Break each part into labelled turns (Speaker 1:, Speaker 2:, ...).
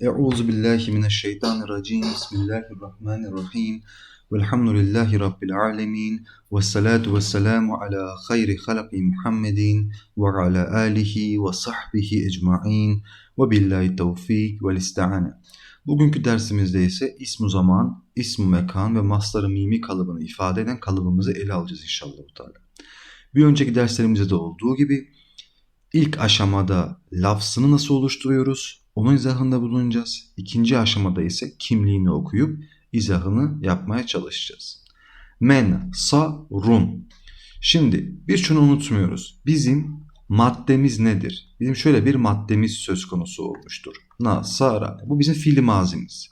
Speaker 1: Euzu billahi mineşşeytanirracim. Bismillahirrahmanirrahim. Velhamdülillahi rabbil alamin. Ves salatu vesselamu ala hayri halqi Muhammedin ve ala alihi ve sahbihi ecmaîn. Ve billahi tevfik vel istihane. Bugünkü dersimizde ise ismu zaman, ismu mekan ve masları mimi kalıbını ifade eden kalıbımızı ele alacağız inşallah. Teala. Bir önceki derslerimizde de olduğu gibi ilk aşamada lafzını nasıl oluşturuyoruz? Onun izahında bulunacağız. İkinci aşamada ise kimliğini okuyup izahını yapmaya çalışacağız. Men, sa, run. Şimdi biz şunu unutmuyoruz. Bizim maddemiz nedir? Bizim şöyle bir maddemiz söz konusu olmuştur. Na, sa, ra. Bu bizim fiili mazimiz.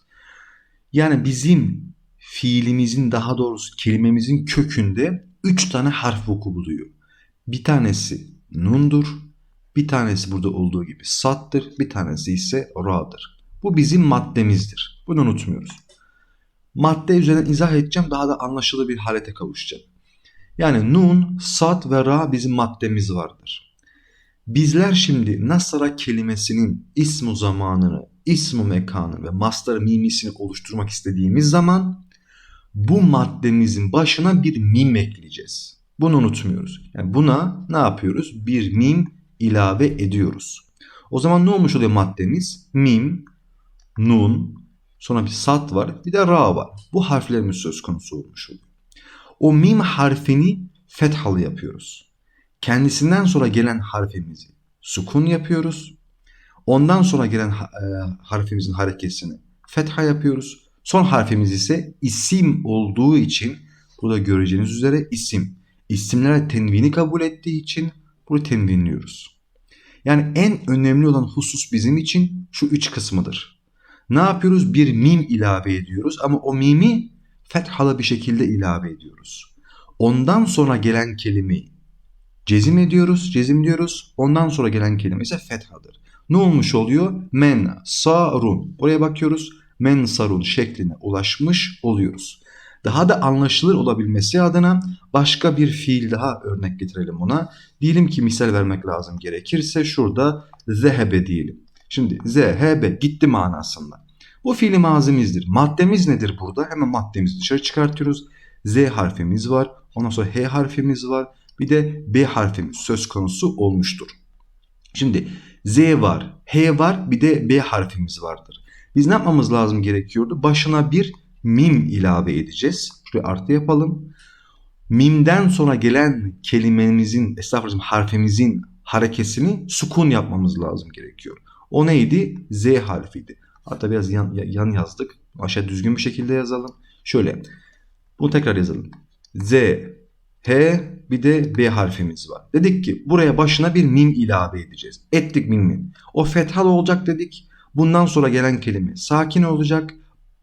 Speaker 1: Yani bizim fiilimizin daha doğrusu kelimemizin kökünde üç tane harf vuku buluyor. Bir tanesi nundur, bir tanesi burada olduğu gibi sattır, bir tanesi ise ra'dır. Bu bizim maddemizdir. Bunu unutmuyoruz. Madde üzerinden izah edeceğim daha da anlaşılır bir halete kavuşacak. Yani nun, sat ve ra bizim maddemiz vardır. Bizler şimdi nasara kelimesinin ismu zamanını, ismu mekanı ve mastar mimisini oluşturmak istediğimiz zaman bu maddemizin başına bir mim ekleyeceğiz. Bunu unutmuyoruz. Yani buna ne yapıyoruz? Bir mim ilave ediyoruz. O zaman ne olmuş oluyor maddemiz? Mim, nun, sonra bir sat var, bir de ra var. Bu harflerimiz söz konusu olmuş oluyor. O mim harfini fethalı yapıyoruz. Kendisinden sonra gelen harfimizi sukun yapıyoruz. Ondan sonra gelen e, harfimizin harekesini fetha yapıyoruz. Son harfimiz ise isim olduğu için burada göreceğiniz üzere isim. İsimlere tenvini kabul ettiği için bunu tenvinliyoruz. Yani en önemli olan husus bizim için şu üç kısmıdır. Ne yapıyoruz? Bir mim ilave ediyoruz ama o mimi fethalı bir şekilde ilave ediyoruz. Ondan sonra gelen kelimeyi cezim ediyoruz, cezim diyoruz. Ondan sonra gelen kelime ise fethadır. Ne olmuş oluyor? Men sarun. Oraya bakıyoruz. Men sarun şekline ulaşmış oluyoruz. Daha da anlaşılır olabilmesi adına başka bir fiil daha örnek getirelim ona. Diyelim ki misal vermek lazım gerekirse şurada zehebe diyelim. Şimdi zehebe gitti manasında. Bu fiili mazimizdir. Maddemiz nedir burada? Hemen maddemizi dışarı çıkartıyoruz. Z harfimiz var. Ondan sonra H harfimiz var. Bir de B harfimiz söz konusu olmuştur. Şimdi Z var, H var, bir de B harfimiz vardır. Biz ne yapmamız lazım gerekiyordu? Başına bir mim ilave edeceğiz. Şuraya artı yapalım. Mimden sonra gelen kelimemizin, estağfurullah harfimizin harekesini sukun yapmamız lazım gerekiyor. O neydi? Z harfiydi. Hatta biraz yan, yan yazdık. Aşağı düzgün bir şekilde yazalım. Şöyle. Bunu tekrar yazalım. Z, H bir de B harfimiz var. Dedik ki buraya başına bir mim ilave edeceğiz. Ettik mimi. O fethalı olacak dedik. Bundan sonra gelen kelime sakin olacak.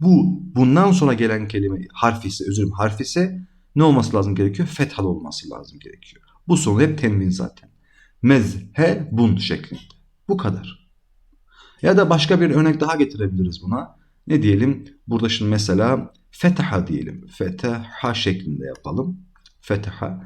Speaker 1: Bu bundan sonra gelen kelime harf ise özür dilerim harf ise ne olması lazım gerekiyor? Fethalı olması lazım gerekiyor. Bu sonu hep tenvin zaten. Mezhebun şeklinde. Bu kadar. Ya da başka bir örnek daha getirebiliriz buna. Ne diyelim? Burada şimdi mesela fetaha diyelim. Fetaha şeklinde yapalım. Fetaha.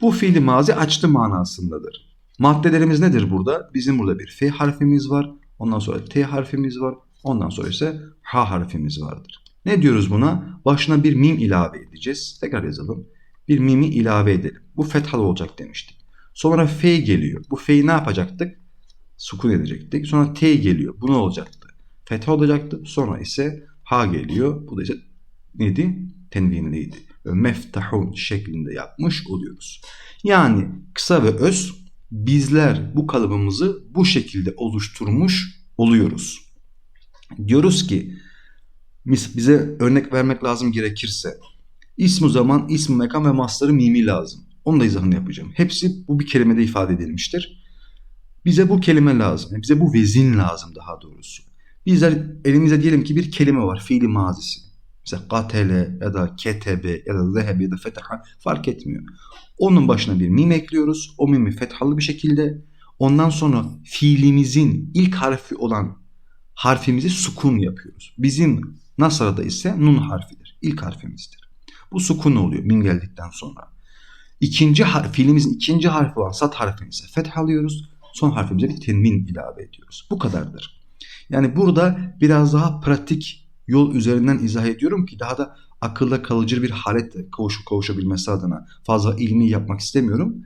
Speaker 1: Bu fiili mazi açtı manasındadır. Maddelerimiz nedir burada? Bizim burada bir F harfimiz var. Ondan sonra T harfimiz var. Ondan sonra ise H harfimiz vardır. Ne diyoruz buna? Başına bir mim ilave edeceğiz. Tekrar yazalım. Bir mimi ilave edelim. Bu fethalı olacak demiştik. Sonra F geliyor. Bu F'yi ne yapacaktık? Sukun edecektik. Sonra T geliyor. Bu ne olacaktı? Fetha olacaktı. Sonra ise H geliyor. Bu da ise neydi? Tenvinliydi. Ve meftahun şeklinde yapmış oluyoruz. Yani kısa ve öz bizler bu kalıbımızı bu şekilde oluşturmuş oluyoruz. Diyoruz ki bize örnek vermek lazım gerekirse ismu zaman, ismu mekan ve masları mimi lazım. Onun da izahını yapacağım. Hepsi bu bir kelimede ifade edilmiştir. Bize bu kelime lazım. Bize bu vezin lazım daha doğrusu. Bizler elimizde diyelim ki bir kelime var. Fiili mazisi. Mesela katele ya da ketebe ya da zehebe ya da fetaha fark etmiyor. Onun başına bir mim ekliyoruz. O mimi fethalı bir şekilde. Ondan sonra fiilimizin ilk harfi olan harfimizi sukun yapıyoruz. Bizim Nasra'da ise nun harfidir. İlk harfimizdir. Bu sukun oluyor mim geldikten sonra. İkinci harf, fiilimizin ikinci harfi olan sat harfimize feth alıyoruz. Son harfimize bir tenmin ilave ediyoruz. Bu kadardır. Yani burada biraz daha pratik yol üzerinden izah ediyorum ki daha da akılda kalıcı bir haletle kavuşup kavuşabilmesi adına fazla ilmi yapmak istemiyorum.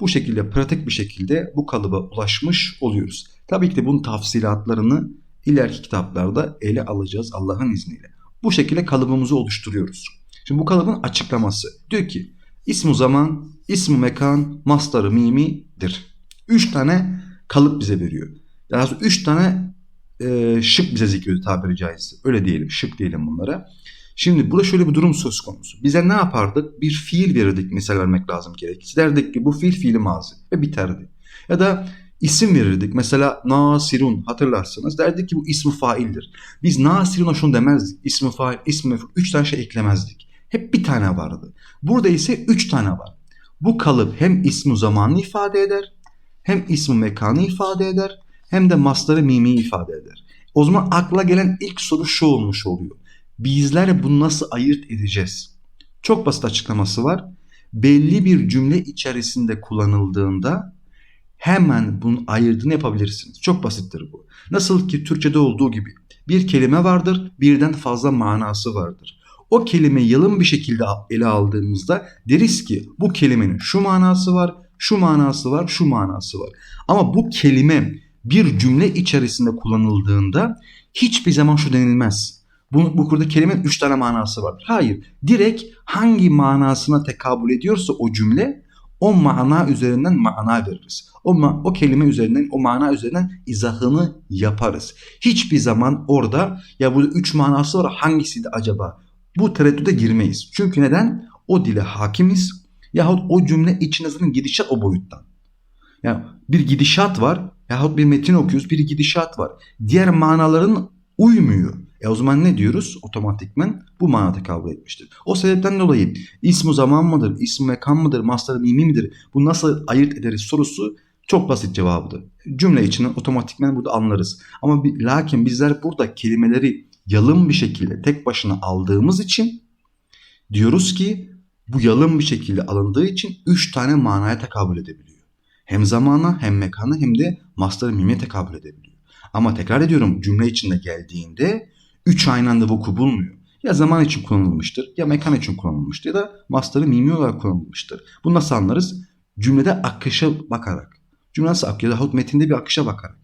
Speaker 1: Bu şekilde pratik bir şekilde bu kalıba ulaşmış oluyoruz. Tabii ki de bunun tafsilatlarını ileriki kitaplarda ele alacağız Allah'ın izniyle. Bu şekilde kalıbımızı oluşturuyoruz. Şimdi bu kalıbın açıklaması. Diyor ki ismu zaman, ismu mekan, mastarı mimidir. Üç tane kalıp bize veriyor. Yani üç tane e, şık bize zikrediyor tabiri caizse. Öyle diyelim, şık diyelim bunlara. Şimdi burada şöyle bir durum söz konusu. Bize ne yapardık? Bir fiil verirdik misal vermek lazım gerekirse. Derdik ki bu fiil fiili mazi ve biterdi. Ya da isim verirdik. Mesela Nasirun hatırlarsınız. Derdik ki bu ismi faildir. Biz Nasirun'a şunu demezdik. İsmi fail, ismi mef'ul. Üç tane şey eklemezdik. Hep bir tane vardı. Burada ise üç tane var. Bu kalıp hem ismi zamanı ifade eder, hem ismi mekanı ifade eder, hem de masları mimi ifade eder. O zaman akla gelen ilk soru şu olmuş oluyor. Bizler bunu nasıl ayırt edeceğiz? Çok basit açıklaması var. Belli bir cümle içerisinde kullanıldığında hemen bunun ayırdığını yapabilirsiniz. Çok basittir bu. Nasıl ki Türkçe'de olduğu gibi bir kelime vardır, birden fazla manası vardır. O kelime yalın bir şekilde ele aldığımızda deriz ki bu kelimenin şu manası var, şu manası var, şu manası var. Ama bu kelime bir cümle içerisinde kullanıldığında hiçbir zaman şu denilmez. Bu, bu kurda kelimenin üç tane manası vardır. Hayır. Direkt hangi manasına tekabül ediyorsa o cümle o mana üzerinden mana veririz. O, ma- o kelime üzerinden, o mana üzerinden izahını yaparız. Hiçbir zaman orada ya burada üç manası var hangisiydi acaba? Bu tereddüde girmeyiz. Çünkü neden? O dile hakimiz yahut o cümle içine zaten gidişat o boyuttan. Yani bir gidişat var yahut bir metin okuyoruz bir gidişat var. Diğer manaların uymuyor. E o zaman ne diyoruz? Otomatikmen bu mana tekabül etmiştir. O sebepten dolayı ismu zaman mıdır, ismu mekan mıdır, mastar mimi midir? Bu nasıl ayırt ederiz sorusu çok basit cevabıdır. Cümle içinden otomatikmen burada anlarız. Ama bir, lakin bizler burada kelimeleri yalın bir şekilde tek başına aldığımız için diyoruz ki bu yalın bir şekilde alındığı için 3 tane manaya tekabül edebiliyor. Hem zamana hem mekana hem de mastar mime tekabül edebiliyor. Ama tekrar ediyorum cümle içinde geldiğinde üç aynı anda vuku bulmuyor. Ya zaman için kullanılmıştır ya mekan için kullanılmıştır ya da mastarı mimi olarak kullanılmıştır. Bunu nasıl anlarız? Cümlede akışa bakarak. Cümle nasıl akıyor yahut metinde bir akışa bakarak.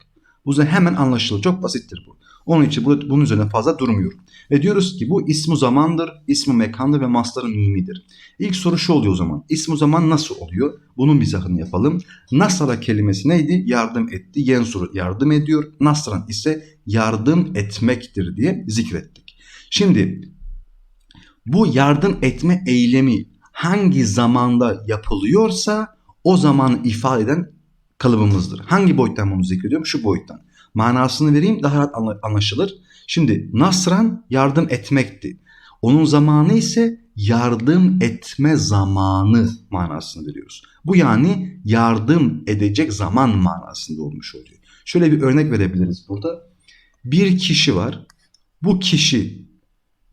Speaker 1: Bu da hemen anlaşılır. Çok basittir bu. Onun için bu, bunun üzerine fazla durmuyorum. Ve diyoruz ki bu ismu zamandır, ismu mekandır ve mastarı mimidir. İlk soru şu oluyor o zaman. İsmu zaman nasıl oluyor? Bunun izahını yapalım. Nasara kelimesi neydi? Yardım etti. Yensuru yardım ediyor. Nasran ise yardım etmektir diye zikrettik. Şimdi bu yardım etme eylemi hangi zamanda yapılıyorsa o zamanı ifade eden kalıbımızdır. Hangi boyuttan bunu zikrediyorum? Şu boyuttan. Manasını vereyim daha rahat anlaşılır. Şimdi Nasran yardım etmekti. Onun zamanı ise yardım etme zamanı manasını veriyoruz. Bu yani yardım edecek zaman manasında olmuş oluyor. Şöyle bir örnek verebiliriz burada. Bir kişi var. Bu kişi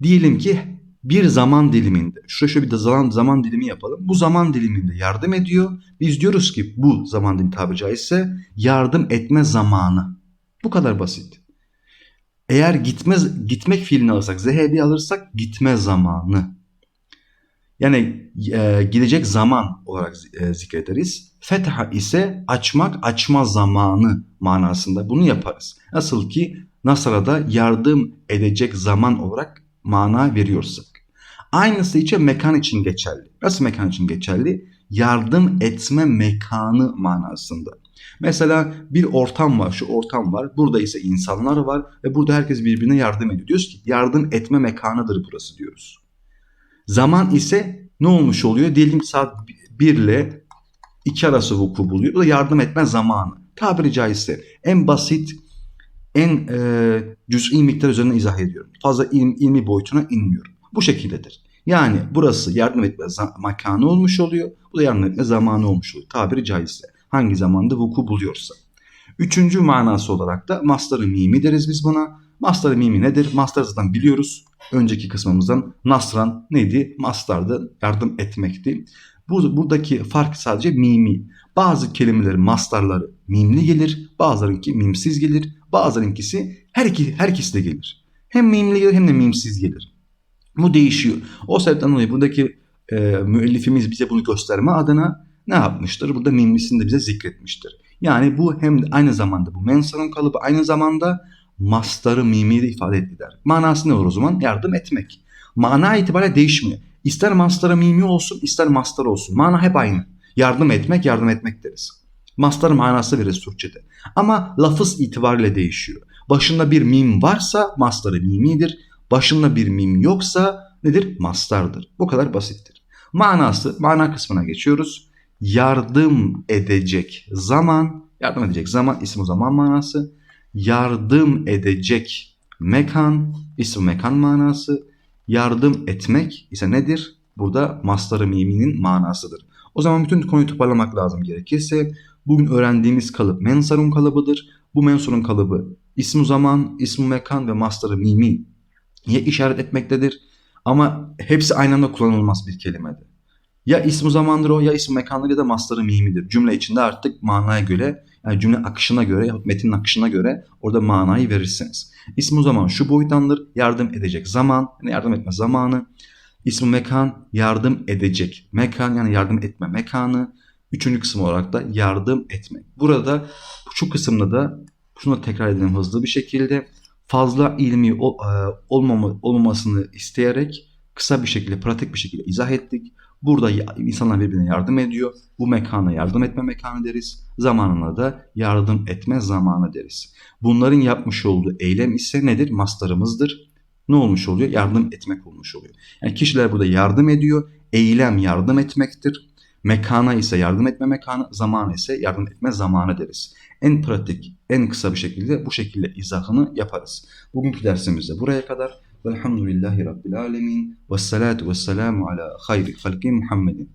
Speaker 1: diyelim ki bir zaman diliminde, şuraya şöyle bir zaman, zaman dilimi yapalım. Bu zaman diliminde yardım ediyor. Biz diyoruz ki bu zaman dilimi tabiri caizse yardım etme zamanı. Bu kadar basit. Eğer gitmez gitmek fiilini alırsak, zehebi alırsak gitme zamanı. Yani e, gidecek zaman olarak e, zikrederiz. Fetha ise açmak, açma zamanı manasında bunu yaparız. Nasıl ki Nasra'da yardım edecek zaman olarak mana veriyorsak. Aynısı için mekan için geçerli. Nasıl mekan için geçerli? Yardım etme mekanı manasında. Mesela bir ortam var, şu ortam var. Burada ise insanlar var ve burada herkes birbirine yardım ediyor. Diyoruz ki yardım etme mekanıdır burası diyoruz. Zaman ise ne olmuş oluyor? Diyelim saat 1 ile 2 arası vuku buluyor. Bu da yardım etme zamanı. Tabiri caizse en basit, en e, cüz'i miktar üzerinden izah ediyorum. Fazla ilmi, ilmi boyutuna inmiyorum. Bu şekildedir. Yani burası yardım etme mekanı olmuş oluyor. Bu da yardım etme zamanı olmuş oluyor. Tabiri caizse hangi zamanda vuku buluyorsa. Üçüncü manası olarak da mastarı mimi deriz biz buna. Mastarı mimi nedir? Mastar zaten biliyoruz. Önceki kısmımızdan nasran neydi? Mastardı, yardım etmekti. Bu, buradaki fark sadece mimi. Bazı kelimelerin mastarları mimli gelir, bazılarınki mimsiz gelir, bazılarınkisi her, iki, her ikisi de gelir. Hem mimli gelir hem de mimsiz gelir. Bu değişiyor. O sebepten dolayı buradaki e, müellifimiz bize bunu gösterme adına ne yapmıştır? Burada mimlisini de bize zikretmiştir. Yani bu hem de aynı zamanda bu mensarın kalıbı aynı zamanda mastarı mimi de ifade eder. Manası ne olur o zaman? Yardım etmek. Mana itibariyle değişmiyor. İster mastarı mimi olsun ister mastar olsun. Mana hep aynı. Yardım etmek, yardım etmek deriz. Mastar manası veririz Türkçe'de. Ama lafız itibariyle değişiyor. Başında bir mim varsa mastarı mimidir. Başında bir mim yoksa nedir? Mastardır. Bu kadar basittir. Manası, mana kısmına geçiyoruz. Yardım edecek zaman, yardım edecek zaman ismi zaman manası. Yardım edecek mekan, ismi mekan manası. Yardım etmek ise nedir? Burada mastarı miminin manasıdır. O zaman bütün konuyu toparlamak lazım gerekirse bugün öğrendiğimiz kalıp mensarun kalıbıdır. Bu mensurun kalıbı ismu zaman, ismu mekan ve mastarı mimi ya işaret etmektedir ama hepsi aynı anda kullanılmaz bir kelimede. Ya ismu zamandır o ya ismu mekandır ya da mastarı mimidir. Cümle içinde artık manaya göre yani cümle akışına göre ya metnin akışına göre orada manayı verirsiniz. İsmu zaman şu boyuttandır yardım edecek zaman yani yardım etme zamanı. İsmi mekan yardım edecek mekan yani yardım etme mekanı. Üçüncü kısım olarak da yardım etmek. Burada şu kısımda da şunu da tekrar edelim hızlı bir şekilde. Fazla ilmi e, olmama, olmamasını isteyerek kısa bir şekilde, pratik bir şekilde izah ettik. Burada insanlar birbirine yardım ediyor. Bu mekana yardım etme mekanı deriz. Zamanına da yardım etme zamanı deriz. Bunların yapmış olduğu eylem ise nedir? Mastarımızdır. Ne olmuş oluyor? Yardım etmek olmuş oluyor. Yani kişiler burada yardım ediyor. Eylem yardım etmektir. Mekana ise yardım etme mekanı, zaman ise yardım etme zamanı deriz. En pratik, en kısa bir şekilde bu şekilde izahını yaparız. Bugünkü dersimiz de buraya kadar. Velhamdülillahi Rabbil Alemin. Vessalatu vesselamu ala hayri halki Muhammedin.